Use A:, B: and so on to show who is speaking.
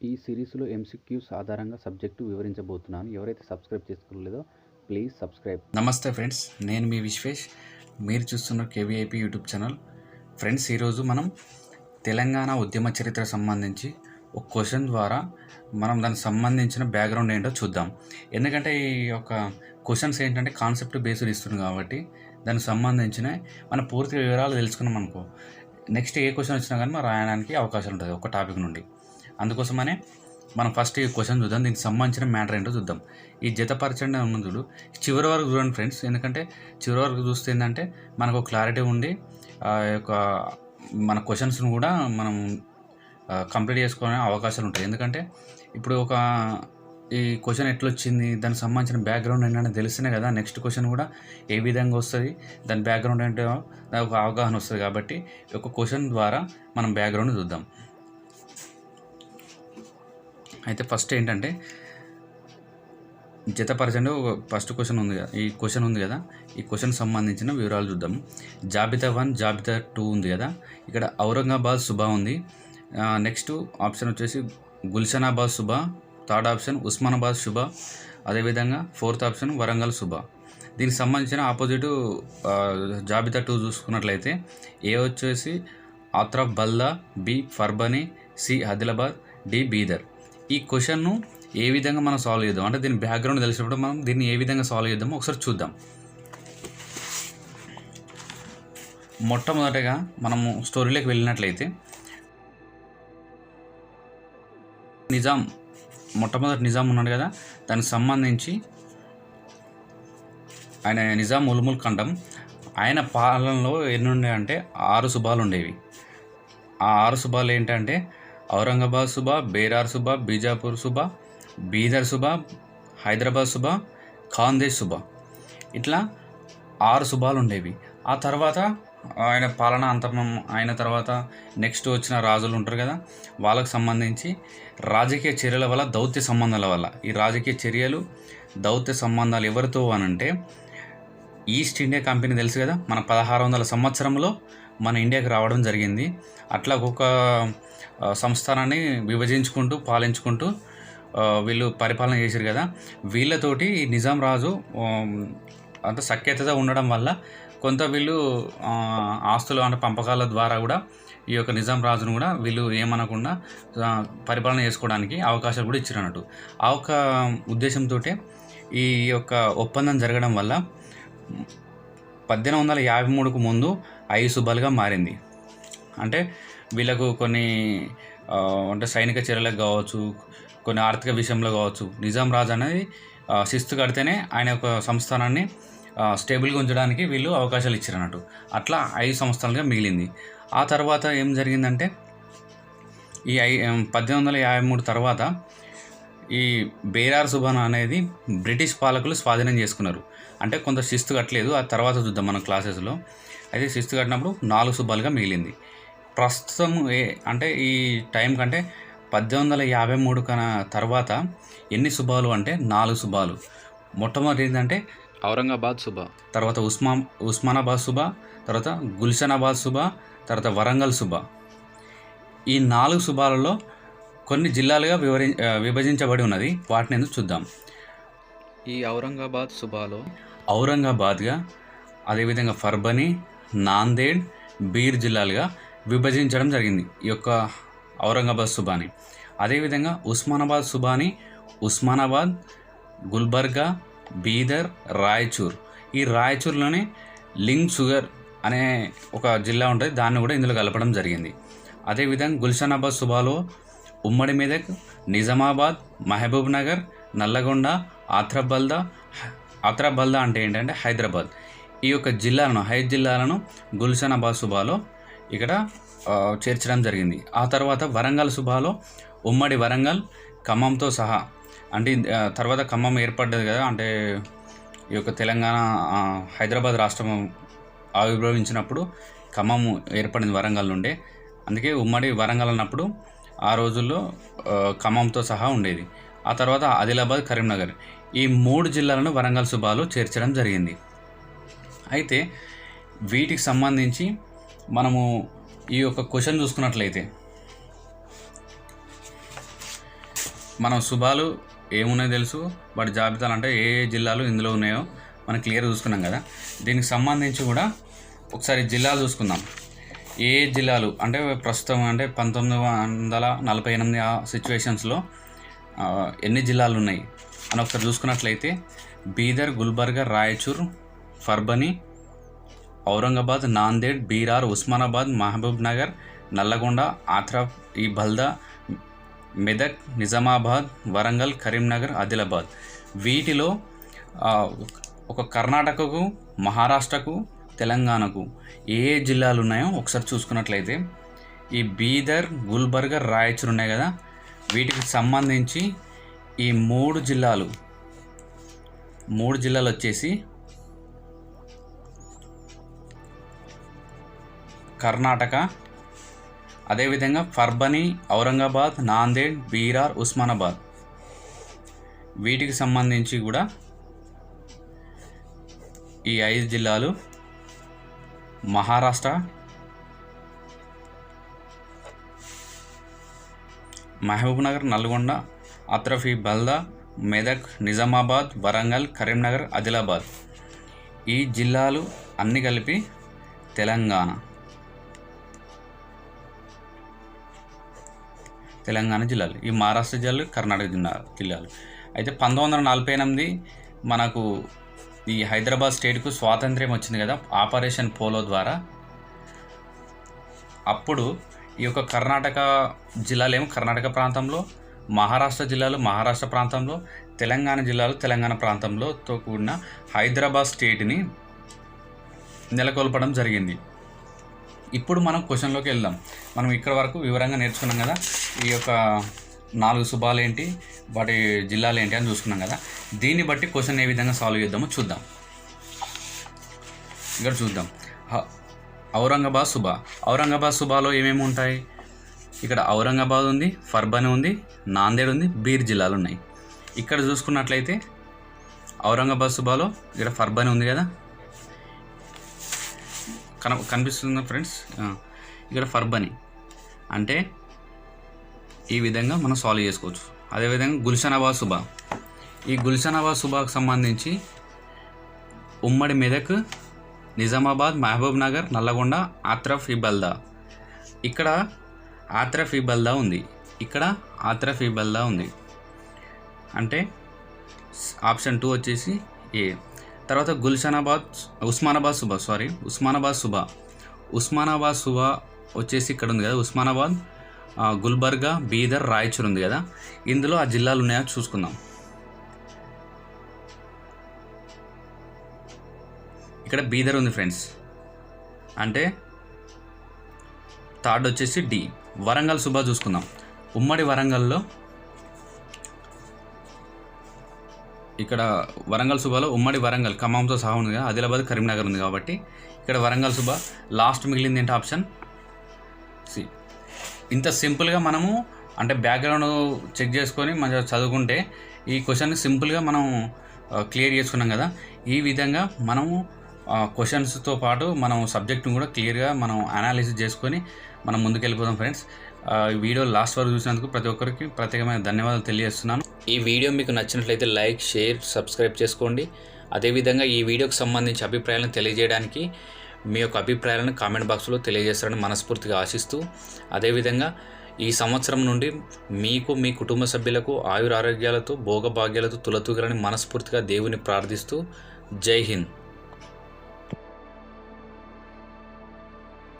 A: ఈ సిరీస్లో ఎంసీక్యూస్ ఆధారంగా సబ్జెక్టు వివరించబోతున్నాను. ఎవరైతే సబ్స్క్రైబ్ చేసుకోలేదో ప్లీజ్ సబ్స్క్రైబ్.
B: నమస్తే ఫ్రెండ్స్ నేను మీ విశ్వేష్. మీరు చూస్తున్న కేవీఐపీ యూట్యూబ్ ఛానల్. ఫ్రెండ్స్ ఈరోజు మనం తెలంగాణ ఉద్యమ చరిత్ర సంబంధించి ఒక క్వశ్చన్ ద్వారా మనం దానికి సంబంధించిన బ్యాక్గ్రౌండ్ ఏంటో చూద్దాం. ఎందుకంటే ఈ యొక్క క్వశ్చన్స్ ఏంటంటే కాన్సెప్ట్ బేస్డ్ ఇస్తుంది కాబట్టి దానికి సంబంధించిన మన పూర్తి వివరాలు తెలుసుకున్నాం అనుకో. నెక్స్ట్ ఏ క్వశ్చన్ వచ్చినా కానీ మనం రాయడానికి అవకాశం ఉంటుంది ఒక టాపిక్ నుండి. అందుకోసమనే మనం ఫస్ట్ ఈ క్వశ్చన్ చూద్దాం. దీనికి సంబంధించిన మ్యాటర్ ఏంటో చూద్దాం. ఈ జతపరచండి ఉన్న చివరి వరకు చూడండి ఫ్రెండ్స్ ఎందుకంటే చివరి వరకు చూస్తే ఏంటంటే మనకు క్లారిటీ ఉండి ఆ యొక్క మన క్వశ్చన్స్ను కూడా మనం కంప్లీట్ చేసుకునే అవకాశాలు ఉంటాయి. ఎందుకంటే ఇప్పుడు ఒక ఈ క్వశ్చన్ ఎట్లొచ్చింది దానికి సంబంధించిన బ్యాక్గ్రౌండ్ ఏంటంటే తెలిసినే కదా నెక్స్ట్ క్వశ్చన్ కూడా ఏ విధంగా వస్తుంది దాని బ్యాక్గ్రౌండ్ ఏంటో దానికి ఒక అవగాహన వస్తుంది కాబట్టి ఒక క్వశ్చన్ ద్వారా మనం బ్యాక్గ్రౌండ్ చూద్దాం. అయితే ఫస్ట్ ఏంటంటే జతపరచండి ఒక ఫస్ట్ క్వశ్చన్ ఉంది కదా ఈ క్వశ్చన్ ఉంది కదా ఈ క్వశ్చన్ సంబంధించిన వివరాలు చూద్దాం. జాబితా వన్ జాబితా టూ ఉంది కదా ఇక్కడ ఔరంగాబాద్ సుబా ఉంది. నెక్స్ట్ ఆప్షన్ వచ్చేసి గుల్షనాబాద్ సుబా థర్డ్ ఆప్షన్ ఉస్మానాబాద్ శుభ అదేవిధంగా ఫోర్త్ ఆప్షన్ వరంగల్ శుభ దీనికి సంబంధించిన ఆపోజిట్ జాబితా టూ చూసుకున్నట్లయితే ఏ వచ్చేసి ఆత్రా బల్దా B Parbhani C Adilabad D Bidar. ఈ క్వశ్చన్ను ఏ విధంగా మనం సాల్వ్ చేద్దాం? అంటే దీని బ్యాక్గ్రౌండ్ తెలిసినప్పుడు మనం దీన్ని ఏ విధంగా సాల్వ్ చేద్దామో ఒకసారి చూద్దాం. మొట్టమొదటగా మనము స్టోరీలోకి వెళ్ళినట్లయితే నిజాం మొట్టమొదటి నిజాం ఉన్నాడు కదా? దానికి సంబంధించి ఆయన నిజాం ఉల్ముల్ ఖండం. ఆయన పాలనలో ఎన్ని ఉండేవి అంటే ఆరు శుభాలు ఉండేవి. ఆ ఆరు శుభాలు ఏంటంటే ఔరంగాబాద్ సుబా బేరార్ సుబా బీజాపూర్ సుబా బీదర్ సుబా హైదరాబాద్ సుబా ఖాందేశ్ సుబా. ఇట్లా ఆరు సుబాలు ఉండేవి. ఆ తర్వాత ఆయన పాలన అంతమం అయిన తర్వాత నెక్స్ట్ వచ్చిన రాజులు ఉంటారు కదా వాళ్ళకు సంబంధించి రాజకీయ చర్యల వల్ల దౌత్య సంబంధాల వల్ల. ఈ రాజకీయ చర్యలు దౌత్య సంబంధాలు ఎవరితో అనంటే ఈస్ట్ ఇండియా కంపెనీ తెలుసు కదా మన పదహారు వందల సంవత్సరంలో మన ఇండియాకి రావడం జరిగింది. అట్లా ఒక్కొక్క సంస్థానాన్ని విభజించుకుంటూ పాలించుకుంటూ వీళ్ళు పరిపాలన చేశారు కదా. వీళ్ళతోటి నిజాం రాజు అంత సఖ్యతగా ఉండడం వల్ల కొంత వీళ్ళు ఆస్తులు అంటే పంపకాల ద్వారా కూడా ఈ యొక్క నిజాం రాజును కూడా వీళ్ళు ఏమనకుండా పరిపాలన చేసుకోవడానికి అవకాశాలు కూడా ఇచ్చారు అన్నట్టు. ఆ ఒక ఉద్దేశంతో ఈ యొక్క ఒప్పందం జరగడం వల్ల పద్దెనిమిది వందల యాభై మూడుకు ముందు ఐదు సుబ్బాలుగా మారింది. అంటే వీళ్ళకు కొన్ని అంటే సైనిక చర్యలకు కావచ్చు కొన్ని ఆర్థిక విషయంలో కావచ్చు నిజాం రాజు అనేది శిస్తు కడితేనే ఆయన యొక్క సంస్థానాన్ని స్టేబుల్గా ఉంచడానికి వీళ్ళు అవకాశాలు ఇచ్చారు అన్నట్టు అట్లా ఐదు సంవత్సరాలుగా మిగిలింది. ఆ తర్వాత ఏం జరిగిందంటే ఈ ఐ పద్దెనిమిది వందల యాభై మూడు తర్వాత ఈ బేరార్ సుబాన్ అనేది బ్రిటిష్ పాలకులు స్వాధీనం చేసుకున్నారు. అంటే కొంత శిస్తు కట్టలేదు ఆ తర్వాత చూద్దాం మన క్లాసెస్లో. అయితే శిస్తు కట్టినప్పుడు నాలుగు సుబ్బాలుగా మిగిలింది. ప్రస్తుతం ఏ అంటే ఈ టైం కంటే పద్దెనిమిది వందల యాభై మూడు కన తర్వాత ఎన్ని సుబాలు అంటే నాలుగు సుబాలు మొట్టమొదటి ఏంటంటే
A: ఔరంగాబాద్ సుబా
B: తర్వాత ఉస్మా ఉస్మానాబాద్ సుబా తర్వాత గుల్షనాబాద్ సుబా తర్వాత వరంగల్ సుబా ఈ నాలుగు సుబాలలో కొన్ని జిల్లాలుగా వివరి విభజించబడి ఉన్నది. వాటిని ఎందుకు చూద్దాం.
A: ఈ ఔరంగాబాద్ సుబాలో
B: ఔరంగాబాద్గా అదేవిధంగా ఫర్బని నాందేడ్ బీర్ జిల్లాలుగా విభజించడం జరిగింది. ఈ యొక్క ఔరంగాబాద్ సుబాని. అదేవిధంగా ఉస్మానాబాద్ సుబాని ఉస్మానాబాద్ గుల్బర్గా బీదర్ రాయచూర్. ఈ రాయచూర్లోనే లింగ్ షుగర్ అనే ఒక జిల్లా ఉంటుంది. దాన్ని కూడా ఇందులో కలపడం జరిగింది. అదేవిధంగా గుల్షనాబాద్ సుబాలో ఉమ్మడి మెదక్ నిజామాబాద్ మహబూబ్ నగర్ నల్లగొండ ఆత్రబల్దా ఆత్రబల్దా అంటే ఏంటంటే హైదరాబాద్. ఈ యొక్క జిల్లాలను హైద్ జిల్లాలను గుల్షనాబాద్ సుబాలో ఇక్కడ చేర్చడం జరిగింది. ఆ తర్వాత వరంగల్ సుబాలో ఉమ్మడి వరంగల్ ఖమ్మంతో సహా అంటే తర్వాత ఖమ్మం ఏర్పడ్డది కదా అంటే ఈ యొక్క తెలంగాణ హైదరాబాద్ రాష్ట్రం ఆవిర్భవించినప్పుడు ఖమ్మం ఏర్పడింది వరంగల్ నుండే. అందుకే ఉమ్మడి వరంగల్ అన్నప్పుడు ఆ రోజుల్లో ఖమ్మంతో సహా ఉండేది. ఆ తర్వాత ఆదిలాబాద్ కరీంనగర్ ఈ మూడు జిల్లాలను వరంగల్ సుబాలో చేర్చడం జరిగింది. అయితే వీటికి సంబంధించి మనము ఈ యొక్క క్వశ్చన్ చూసుకున్నట్లయితే మనం శుభాలు ఏమున్నాయో తెలుసు? వాటి జాబితాలు అంటే ఏ ఏ జిల్లాలు ఇందులో ఉన్నాయో మనం క్లియర్ చూసుకున్నాం కదా. దీనికి సంబంధించి కూడా ఒకసారి జిల్లాలు చూసుకుందాం. ఏ జిల్లాలు? అంటే ప్రస్తుతం అంటే పంతొమ్మిది వందల నలభై ఎనిమిది ఆ సిచ్యువేషన్స్లో ఎన్ని జిల్లాలు ఉన్నాయి? అని ఒకసారి చూసుకున్నట్లయితే బీదర్ గుల్బర్గా రాయచూర్ ఫర్బని ఔరంగాబాద్ నాందేడ్ బీరార్ ఉస్మానాబాద్ మహబూబ్ నగర్ నల్లగొండ ఆత్రా ఈ బల్దా మెదక్ నిజామాబాద్ వరంగల్ కరీంనగర్ ఆదిలాబాద్. వీటిలో ఒక కర్ణాటకకు మహారాష్ట్రకు తెలంగాణకు ఏ జిల్లాలు ఉన్నాయో ఒకసారి చూసుకున్నట్లయితే ఈ బీదర్ గుల్బర్గర్ రాయచూర్ ఉన్నాయి కదా? వీటికి సంబంధించి ఈ మూడు జిల్లాలు మూడు జిల్లాలు వచ్చేసి కర్ణాటక. అదేవిధంగా ఫర్బని ఔరంగాబాద్ నాందేడ్ బీరార్ ఉస్మానాబాద్. వీటికి సంబంధించి కూడా ఈ ఐదు జిల్లాలు మహారాష్ట్ర మహబూబ్నగర్ నల్గొండ అత్రఫీ బల్దా మెదక్ నిజామాబాద్ వరంగల్ కరీంనగర్ ఆదిలాబాద్. ఈ జిల్లాలు అన్ని కలిపి తెలంగాణ. తెలంగాణ జిల్లాలు. ఈ మహారాష్ట్ర జిల్లాలు కర్ణాటక జిల్లా జిల్లాలు. అయితే పంతొమ్మిది వందల నలభై ఎనిమిది మనకు ఈ హైదరాబాద్ స్టేట్కు స్వాతంత్ర్యం వచ్చింది కదా ఆపరేషన్ పోలో ద్వారా. అప్పుడు ఈ యొక్క కర్ణాటక జిల్లాలేమో కర్ణాటక ప్రాంతంలో మహారాష్ట్ర జిల్లాలు మహారాష్ట్ర ప్రాంతంలో తెలంగాణ జిల్లాలు తెలంగాణ ప్రాంతంలోతో కూడిన హైదరాబాద్ స్టేట్ని నెలకొల్పడం జరిగింది. ఇప్పుడు మనం క్వశ్చన్లోకి వెళ్దాం. మనం ఇక్కడ వరకు వివరంగా నేర్చుకున్నాం కదా. ఈ యొక్క నాలుగు శుభాలు ఏంటి వాటి జిల్లాలు ఏంటి అని చూసుకున్నాం కదా. దీన్ని బట్టి క్వశ్చన్ ఏ విధంగా సాల్వ్ చేద్దామో చూద్దాం. ఇక్కడ చూద్దాం. ఔరంగాబాద్ సుభా ఔరంగాబాద్ సుభాలో ఏమేమి ఉంటాయి? ఇక్కడ ఔరంగాబాద్ ఉంది ఫర్బన్ ఉంది నాందేడ్ ఉంది బీర్ జిల్లాలు ఉన్నాయి. ఇక్కడ చూసుకున్నట్లయితే ఔరంగాబాద్ సుభాలో ఇక్కడ ఫర్బన్ ఉంది కదా. కన కనిపిస్తుందా ఫ్రెండ్స్? ఇక్కడ ఫర్బని. అంటే ఈ విధంగా మనం సాల్వ్ చేసుకోవచ్చు. అదేవిధంగా గుల్షనాబాద్ సుబా ఈ గుల్షనాబాద్ సుబాకు సంబంధించి ఉమ్మడి మెదక్ నిజామాబాద్ మహబూబ్ నగర్ నల్లగొండ ఆత్రఫ్ ఇబల్దా ఇక్కడ ఆత్రఫ్ ఇబల్దా ఉంది. ఇక్కడ ఆత్రఫ్ ఇబల్దా ఉంది. అంటే ఆప్షన్ టూ వచ్చేసి ఏ. తర్వాత గుల్షనాబాద్ ఉస్మానాబాద్ సుబా సారీ ఉస్మానాబాద్ సుబా ఉస్మానాబాద్ సుబా వచ్చేసి ఇక్కడ ఉంది కదా ఉస్మానాబాద్ గుల్బర్గా బీదర్ రాయచూర్ ఉంది కదా. ఇందులో ఆ జిల్లాలు ఉన్నాయో చూసుకుందాం. ఇక్కడ బీదర్ ఉంది ఫ్రెండ్స్. అంటే థర్డ్ వచ్చేసి డి. వరంగల్ సుబ్బా చూసుకుందాం. ఉమ్మడి వరంగల్లో ఇక్కడ వరంగల్ సుబాలో ఉమ్మడి వరంగల్ ఖమ్మంతో సహా ఉంది కదా ఆదిలాబాద్ కరీంనగర్ ఉంది కాబట్టి ఇక్కడ వరంగల్ సుబా లాస్ట్ మిగిలింది ఏంటి ఆప్షన్? సి. ఇంత సింపుల్గా మనము అంటే బ్యాక్గ్రౌండ్ చెక్ చేసుకొని మంచిగా చదువుకుంటే ఈ క్వశ్చన్ సింపుల్గా మనం క్లియర్ చేసుకున్నాం కదా. ఈ విధంగా మనము క్వశ్చన్స్తో పాటు మనం సబ్జెక్ట్ని కూడా క్లియర్గా మనం అనాలిసిస్ చేసుకొని మనం ముందుకెళ్ళిపోదాం ఫ్రెండ్స్. ఈ వీడియో లాస్ట్ వరకు చూసినందుకు ప్రతి ఒక్కరికి ప్రత్యేకమైన ధన్యవాదాలు తెలియజేస్తున్నాను.
C: ఈ వీడియో మీకు నచ్చినట్లయితే లైక్ షేర్ సబ్స్క్రైబ్ చేసుకోండి. అదేవిధంగా ఈ వీడియోకి సంబంధించి అభిప్రాయాలను తెలియజేయడానికి మీ యొక్క అభిప్రాయాలను కామెంట్ బాక్స్లో తెలియజేస్తారని మనస్ఫూర్తిగా ఆశిస్తూ అదేవిధంగా ఈ సంవత్సరం నుండి మీకు మీ కుటుంబ సభ్యులకు ఆయురారోగ్యాలతో భోగభాగ్యాలతో తులతూగలని మనస్ఫూర్తిగా దేవుని ప్రార్థిస్తూ జై హింద్.